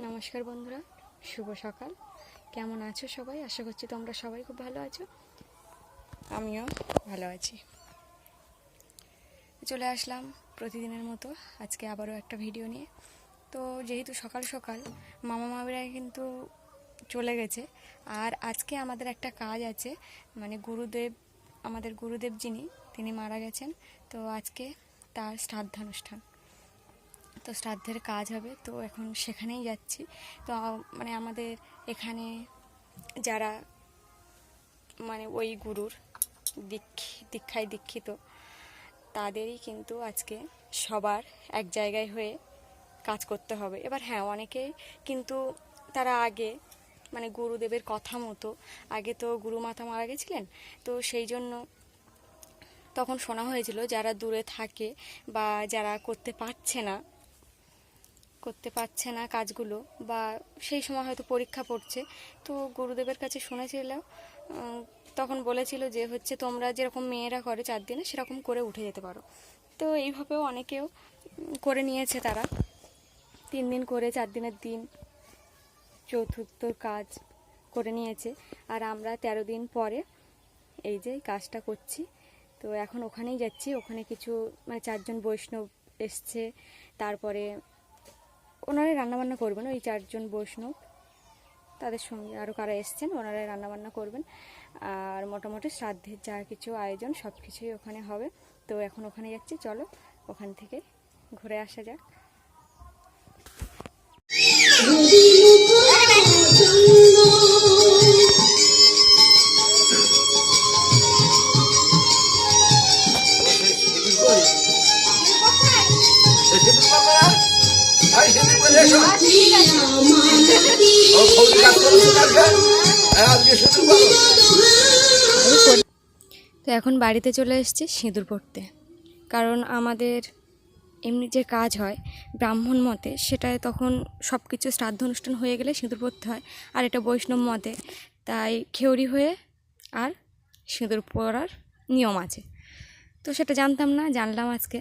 নমস্কার বন্ধুরা, শুভ সকাল। কেমন আছো সবাই? আশা করছি তোমরা সবাই খুব ভালো আছো। আমিও ভালো আছি। চলে আসলাম প্রতিদিনের মতো। আজকে আবারও একটা ভিডিও নিয়ে। তো যেহেতু সকাল সকাল, মামা মামিরা কিন্তু চলে গেছে। আর আজকে আমাদের একটা কাজ আছে। মানে গুরুদেব, আমাদের গুরুদেব যিনি, তিনি মারা গেছেন। তো আজকে তার শ্রাদ্ধানুষ্ঠান। তো শ্রাদ্ধের কাজ হবে, তো এখন সেখানেই যাচ্ছি। তো মানে আমাদের এখানে যারা মানে ওই গুরুর দীক্ষি, দীক্ষায় দীক্ষিত, তাদেরই কিন্তু আজকে সবার এক জায়গায় হয়ে কাজ করতে হবে। এবার হ্যাঁ অনেকেই কিন্তু তারা আগে মানে গুরুদেবের কথা মতো, আগে তো গুরুমাতা মারা গেছিলেন, তো সেই জন্য তখন শোনা হয়েছিল যারা দূরে থাকে বা যারা করতে পারছে না করতে পারছে না কাজগুলো বা সেই সময় হয়তো পরীক্ষা পড়ছে। তো গুরুদেবের কাছে শুনেছিল তখন বলেছিল যে হচ্ছে তোমরা যেরকম মেয়েরা করে চার দিনে সেরকম করে উঠে যেতে পারো। তো এইভাবেও অনেকেও করে নিয়েছে তারা। তিন দিন করে চার দিনের দিন চতুর্থ কাজ করে নিয়েছে। আর আমরা তেরো দিন পরে এই যে কাজটা করছি। তো এখন ওখানেই যাচ্ছি, ওখানে কিছু মানে চারজন বৈষ্ণব এসছে। তারপরে ওনারাই রান্নাবান্না করবেন, ওই চারজন বৈষ্ণব তাদের সঙ্গে। আরও কারা এসছেন, ওনারাই রান্নাবান্না করবেন। আর মোটামুটি শ্রাদ্ধের যা কিছু আয়োজন সব কিছুই ওখানে হবে। তো এখন ওখানে যাচ্ছি, চলো ওখান থেকে ঘুরে আসা যাক। তো এখন বাড়িতে চলে এসেছি সিঁদুর পড়তে। কারণ আমাদের এমনি যে কাজ হয় ব্রাহ্মণ মতে, সেটায় তখন সব কিছু শ্রাদ্ধ অনুষ্ঠান হয়ে গেলে সিঁদুর পড়তে হয়, আর এটা বৈষ্ণব মতে। তাই খেউরি হয়ে আর সিঁদুর পরার নিয়ম আছে। তো সেটা জানতাম না, জানলাম আজকে।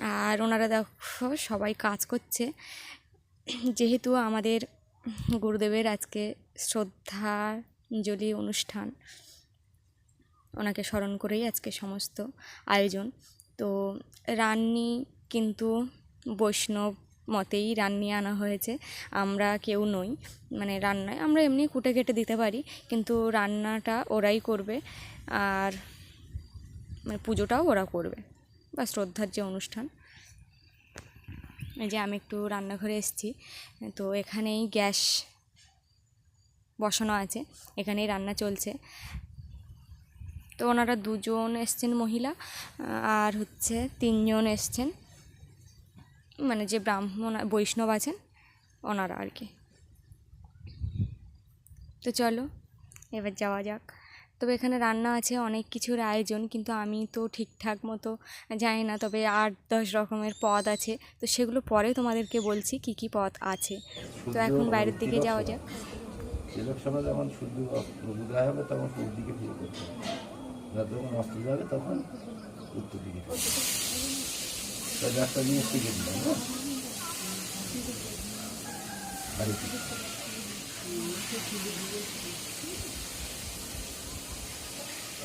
আর ওনারা দেখো সবাই কাজ করছে। যেহেতু আমাদের গুরুদেবের আজকে শ্রদ্ধাঞ্জলি অনুষ্ঠান, ওনাকে স্মরণ করেই আজকে সমস্ত আয়োজন। তো রান্নি কিন্তু বৈষ্ণব মতেই রান্নি আনা হয়েছে। আমরা কেউ নই মানে রান্নায় আমরা এমনি কুটে কেটে দিতে পারি, কিন্তু রান্নাটা ওরাই করবে আর মানে পুজোটাও ওরা করবে, বা শ্রদ্ধার যে অনুষ্ঠান। এই যে আমি একটু রান্নাঘরে এসেছি, তো এখানেই গ্যাস বসানো আছে, এখানেই রান্না চলছে। তো ওনারা দুজন এসছেন মহিলা, আর হচ্ছে তিনজন এসছেন মানে যে ব্রাহ্মণ বৈষ্ণব আছেন, ওনারা আর কি। তো চলো, এবার যাওয়া যাক। তবে এখানে রান্না আছে অনেক কিছুর আয়োজন কিন্তু আমি তো ঠিকঠাক মতো জানি না। তবে আট দশ রকমের পদ আছে তো সেগুলো পরে তোমাদেরকে বলছি কি কি পদ আছে। তো এখন বাইরের দিকে যাওয়া যাক। তিলক সময় যখন সূর্য উদয় হবে তখন পূর্ব দিকে ফিরে করতে হবে যখন অস্ত যাবে তখন উত্তর দিকে ফিরে করতে হবে। তাই একটা জিনিস শিখে দিলাম না? বাড়ি থেকে আলাদা তিলক সময়,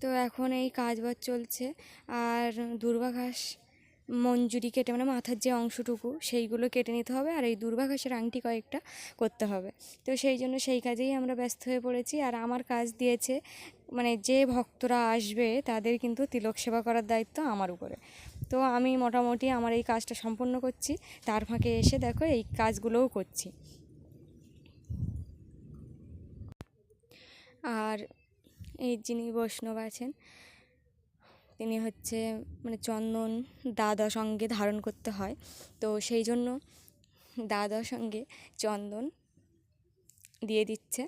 তো এখন এই কাজ বাজ চলছে আর দুর্বাঘাস মঞ্জুরি কেটে মানে মাথার যে অংশটুকু সেইগুলো কেটে নিতে হবে আর এই দুর্বাঘাসের আংটি কয়েকটা করতে হবে। তো সেই জন্য সেই কাজেই আমরা ব্যস্ত হয়ে পড়েছি আর আমার কাজ দিয়েছে মানে যে ভক্তরা আসবে তাদের কিন্তু তিলক সেবা করার দায়িত্ব আমার উপরে। তো আমি মোটামুটি আমার এই কাজটা সম্পন্ন করছি, তার ফাঁকে এসে দেখো এই কাজগুলোও করছি। আর এই যিনি বৈষ্ণব আছেন তিনি হচ্ছে মানে চন্দন দাদা সঙ্গে ধারণ করতে হয়। তো সেই জন্য দাদা সঙ্গে চন্দন দিয়ে দিচ্ছে।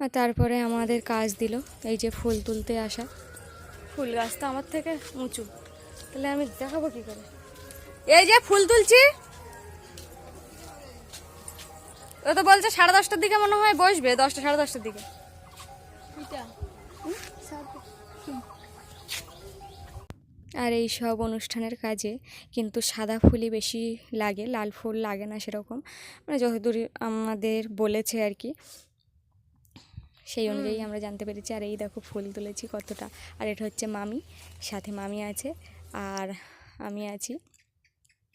আর তারপরে আমাদের কাজ দিল এই যে ফুল তুলতে আসা। ফুল গাছ তো আমার থেকে উঁচু। তাহলে আমি দেখাবো কী করে? এই যে ফুল তুলছি। ও তো বলছে সাড়ে দশটার দিকে মনে হয় বসবে, দশটা, সাড়ে দশটার দিকে। আর এই সব অনুষ্ঠানের কাজে কিন্তু সাদা ফুলই বেশি লাগে লাল ফুল লাগে না সেরকম। মানে যতদূর আমাদের বলেছে আর কি সেই অনুযায়ী আমরা জানতে পেরেছি। আর এই দেখো ফুল তুলেছি কতটা। আর এটা হচ্ছে মামি সাথে মামি আছে আর আমি আছি।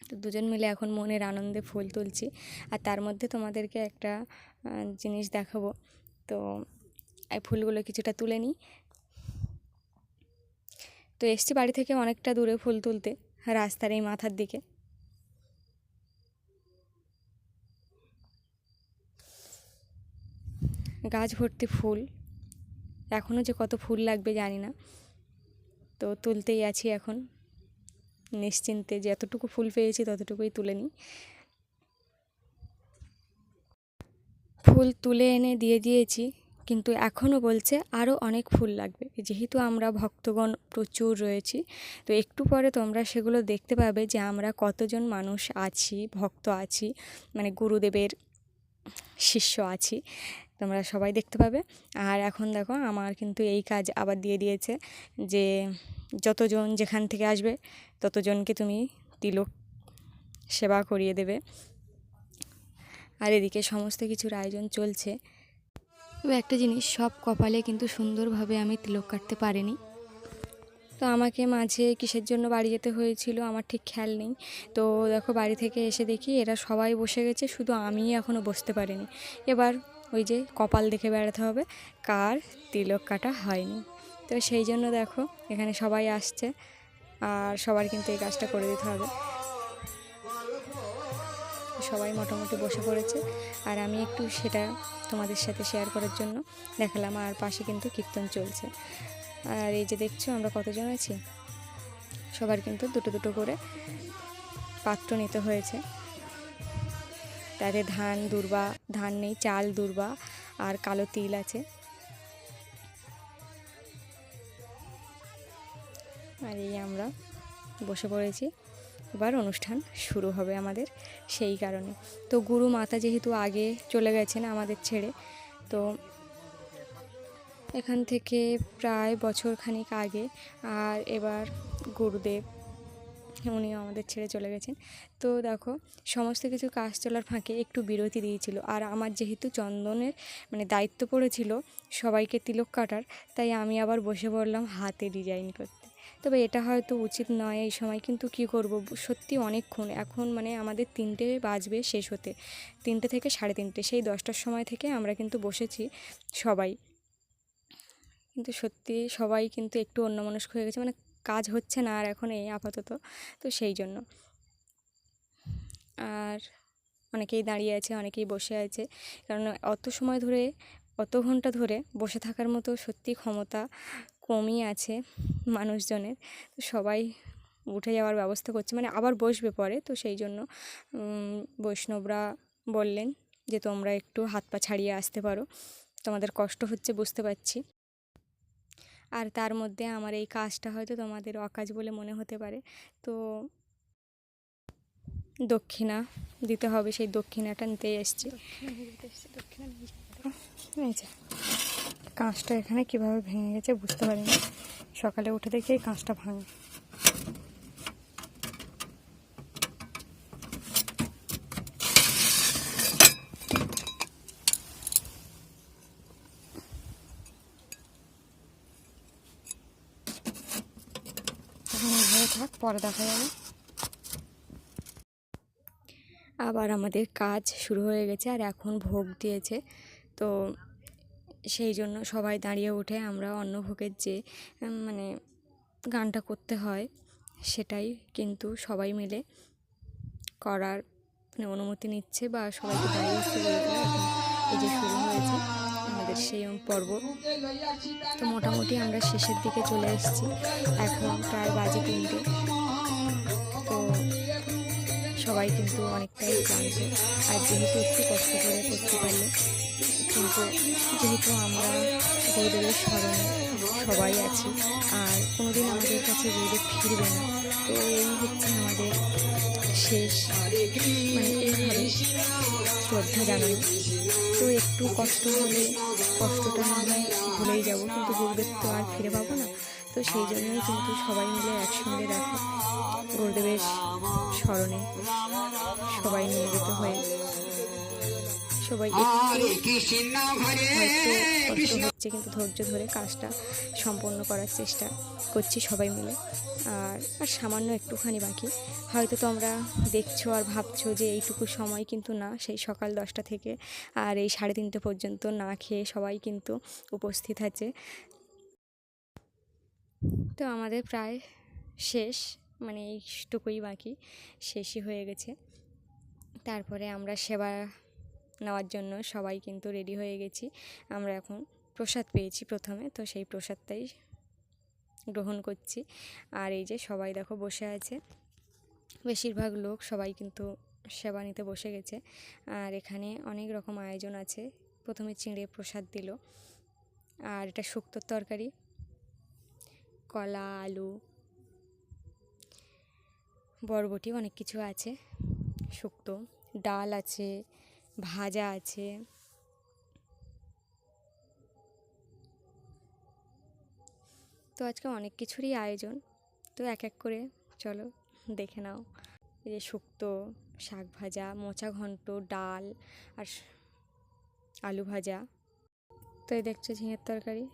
তো দুজন মিলে এখন মনের আনন্দে ফুল তুলছি। আর তার মধ্যে তোমাদেরকে একটা জিনিস দেখাবো। তো এই ফুলগুলো কিছুটা তুলে নিই। তো এসছি বাড়ি থেকে অনেকটা দূরে ফুল তুলতে, রাস্তার এই মাথার দিকে। গাছ ভর্তি ফুল। এখনও যে কত ফুল লাগবে জানি না। তো তুলতেই আছি এখন। নিশ্চিন্তে যতটুকু ফুল পেয়েছি ততটুকুই তুলে নিই। ফুল তুলে এনে দিয়ে দিয়েছি। কিন্তু এখনও বলছে আরও অনেক ফুল লাগবে। যেহেতু আমরা ভক্তগণ প্রচুর রয়েছি, তো একটু পরে তোমরা সেগুলো দেখতে পাবে যে আমরা কতজন মানুষ আছি, ভক্ত আছি মানে গুরুদেবের শিষ্য আছি। তোমরা সবাই দেখতে পাবে। আর এখন দেখো, আমার কিন্তু এই কাজ আবার দিয়ে দিয়েছে যে যতজন যেখান থেকে আসবে, ততজনকে তুমি তিলক সেবা করিয়ে দেবে। আর এদিকে সমস্ত কিছুর আয়োজন চলছে। তবে একটা জিনিস সব কপালে কিন্তু সুন্দরভাবে আমি তিলক কাটতে পারিনি। তো আমাকে মাঝে কিসের জন্য বাড়ি যেতে হয়েছিল আমার ঠিক খেয়াল নেই। তো দেখো বাড়ি থেকে এসে দেখি এরা সবাই বসে গেছে, শুধু আমিই এখনও বসতে পারিনি। এবার ওই যে কপাল দেখে বেড়াতে হবে, কার তিলক কাটা হয়নি। তো সেই জন্য দেখো এখানে সবাই আসছে, আর সবার কিন্তু এই কাজটা করে দিতে হবে। সবাই মোটামুটি বসে পড়েছে। আর আমি একটু সেটা তোমাদের সাথে শেয়ার করার জন্য দেখালাম, আর পাশে কিন্তু কীর্তন চলছে। আর এই যে দেখছ, আমরা কতজন আছি? সবার কিন্তু দুটো দুটো করে পাত্র নিতে হয়েছে। তাতে ধান, দুর্বা, ধান নেই, চাল, দুর্বা আর কালো তিল আছে। আর এই আমরা বসে পড়েছি। এবার অনুষ্ঠান শুরু হবে আমাদের সেই কারণে। তো গুরু মাতা যেহেতু আগে চলে গেছেন আমাদের ছেড়ে, তো এখান থেকে প্রায় বছর খানিক আগে আর এবার গুরুদেব, উনিও আমাদের ছেড়ে চলে গেছেন। তো দেখো, সমস্ত কিছু কাজ চলার ফাঁকে একটু বিরতি দিয়েছিল। আর আমার যেহেতু চন্দনের মানে দায়িত্ব পড়েছিল সবাইকে তিলক কাটার, তাই আমি আবার বসে পড়লাম হাতে ডিজাইন করতে। তবে এটা হয়তো উচিত নয় এই সময়। কিন্তু কি করব? সত্যি অনেকক্ষণ। এখন মানে আমাদের তিনটে বাজবে শেষ হতে। তিনটে থেকে সাড়ে তিনটে, সেই দশটার সময় থেকে আমরা কিন্তু বসেছি সবাই। কিন্তু সত্যি সবাই কিন্তু একটু অন্যমনস্ক হয়ে গেছে। মানে কাজ হচ্ছে না আর এখন এই আপাতত। তো সেই জন্য। আর অনেকেই দাঁড়িয়ে আছে, অনেকেই বসে আছে। কারণ অত সময় ধরে, অত ঘণ্টা ধরে বসে থাকার মতো সত্যি ক্ষমতা কমই আছে মানুষজনের। তো সবাই উঠে যাওয়ার ব্যবস্থা করছে। মানে আবার বসবে পরে। তো সেই জন্য বৈষ্ণবরা বললেন যে তোমরা একটু হাত পা ছাড়িয়ে আসতে পারো। তোমাদের কষ্ট হচ্ছে বুঝতে পারছি। আর তার মধ্যে আমার এই কাজটা হয়তো তোমাদের অকাজ বলে মনে হতে পারে। তো দক্ষিণা দিতে হবে। সেই দক্ষিণাটা নিতে এসছি। যে। কাঁচটা এখানে কীভাবে ভেঙে গেছে বুঝতে পারিনি। সকালে উঠে দেখি এই কাঁচটা ভাঙে। থাক, পরে দেখা যাবে। আবার আমাদের কাজ শুরু হয়ে গেছে, আর এখন ভোগ দিয়েছে। তো সেই জন্য সবাই দাঁড়িয়ে উঠে আমরা অন্নভোগের যে মানে গানটা করতে হয় সেটাই কিন্তু সবাই মিলে করার মানে অনুমতি নিচ্ছে বা সবাইকে দাঁড়িয়ে এই যে শুরু হয়েছে আমাদের সেই পর্ব। তো মোটামুটি আমরা শেষের দিকে চলে এসেছি, এখন প্রায় বাজে তিনটে। তো সবাই কিন্তু অনেকটাই ক্লান্ত। আর যেহেতু একটু কষ্ট করে করতে পারলে কিন্তু যেহেতু আমরা গুরুদেবের স্মরণে সবাই আছি, আর কোনোদিন আমাদের কাছে গুরুদেব ফিরবে না, তো এই হচ্ছে আমাদের শেষ মানে এইভাবে শ্রদ্ধা জানাই তো একটু কষ্ট হলে, কষ্টটা আমি ভুলেই যাব, কিন্তু গুরুদেব তো আর ফিরে পাবো না। তো সেই জন্যই কিন্তু সবাই মিলে একসঙ্গে দেখো গুরুদেবের স্মরণে সবাই নিয়ে নিয়োজিত হয়ে সবাই কষ্ট হচ্ছে কিন্তু ধৈর্য ধরে কাজটা সম্পন্ন করার চেষ্টা করছি সবাই মিলে। আর আর সামান্য একটুখানি বাকি। হয়তো তোমরা দেখছ আর ভাবছ যে এইটুকু সময় কিন্তু না সেই সকাল দশটা থেকে আর এই সাড়ে তিনটে পর্যন্ত না খেয়ে সবাই কিন্তু উপস্থিত আছে। তো আমাদের প্রায় শেষ মানে এইটুকুই বাকি শেষই হয়ে গেছে। তারপরে আমরা সেবা নেওয়ার জন্য সবাই কিন্তু রেডি হয়ে গেছি। আমরা এখন প্রসাদ পেয়েছি প্রথমে, তো সেই প্রসাদটাই গ্রহণ করছি। আর এই যে সবাই দেখো বসে আছে। বেশিরভাগ লোক সবাই কিন্তু সেবা নিতে বসে গেছে। আর এখানে অনেক রকম আয়োজন আছে। প্রথমে চিঁড়ে প্রসাদ দিল। আর এটা শুক্তোর তরকারি। কলা, আলু, বরবটি, অনেক কিছু আছে। শুক্তো, ডাল আছে। ভাজা আছে। তো আজকে অনেক কিছুরই আয়োজন। তো এক এক করে চলো দেখে নাও। এই যে শুক্তো, শাক ভাজা, মোচা ঘন্ট, ডাল আর আলু ভাজা। তো এই দেখছ ঝিঙের তরকারি।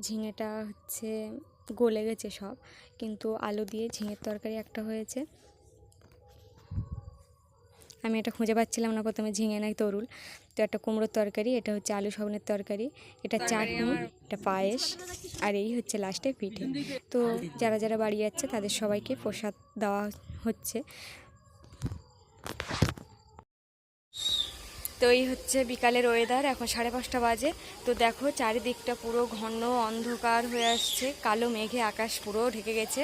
ঝিঙেটা হচ্ছে গলে গেছে সব। কিন্তু আলু দিয়ে ঝিঙের তরকারি একটা হয়েছে। আমি এটা খুঁজে পাচ্ছিলাম না প্রথমে ঝিঙে নাই তরুল। তো একটা কুমড়োর তরকারি এটা হচ্ছে আলু সবনের তরকারি এটা চাটনি এটা পায়েস আর এই হচ্ছে লাস্টে পিঠে। তো যারা যারা বাড়ি যাচ্ছে তাদের সবাইকে প্রসাদ দেওয়া হচ্ছে। তো এই হচ্ছে বিকালের ওয়েদার এখন সাড়ে পাঁচটা বাজে। তো দেখো চারিদিকটা পুরো ঘন অন্ধকার হয়ে আসছে কালো মেঘে আকাশ পুরো ঢেকে গেছে।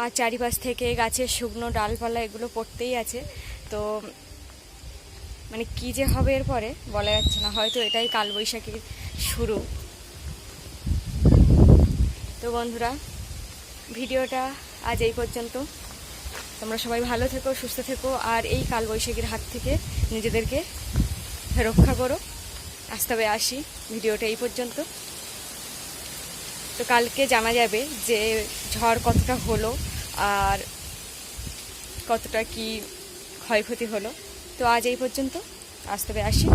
আর চারিপাশ থেকে গাছের শুকনো ডালপালা এগুলো পড়তেই আছে। তো মানে কী যে হবে এরপরে বলা যাচ্ছে না, হয়তো এটাই কালবৈশাখীর শুরু। তো বন্ধুরা, ভিডিওটা আজ এই পর্যন্ত। তোমরা সবাই ভালো থেকো, সুস্থ থেকো, আর এই কালবৈশাখীর হাত থেকে নিজেদেরকে রক্ষা করো। আজ তবে আসি, ভিডিওটা এই পর্যন্ত। তো কালকে জানা যাবে যে ঝড় কতটা হলো আর কতটা কি ক্ষয়ক্ষতি হলো। তো আজ এই পর্যন্ত। আসতে হবে আসি।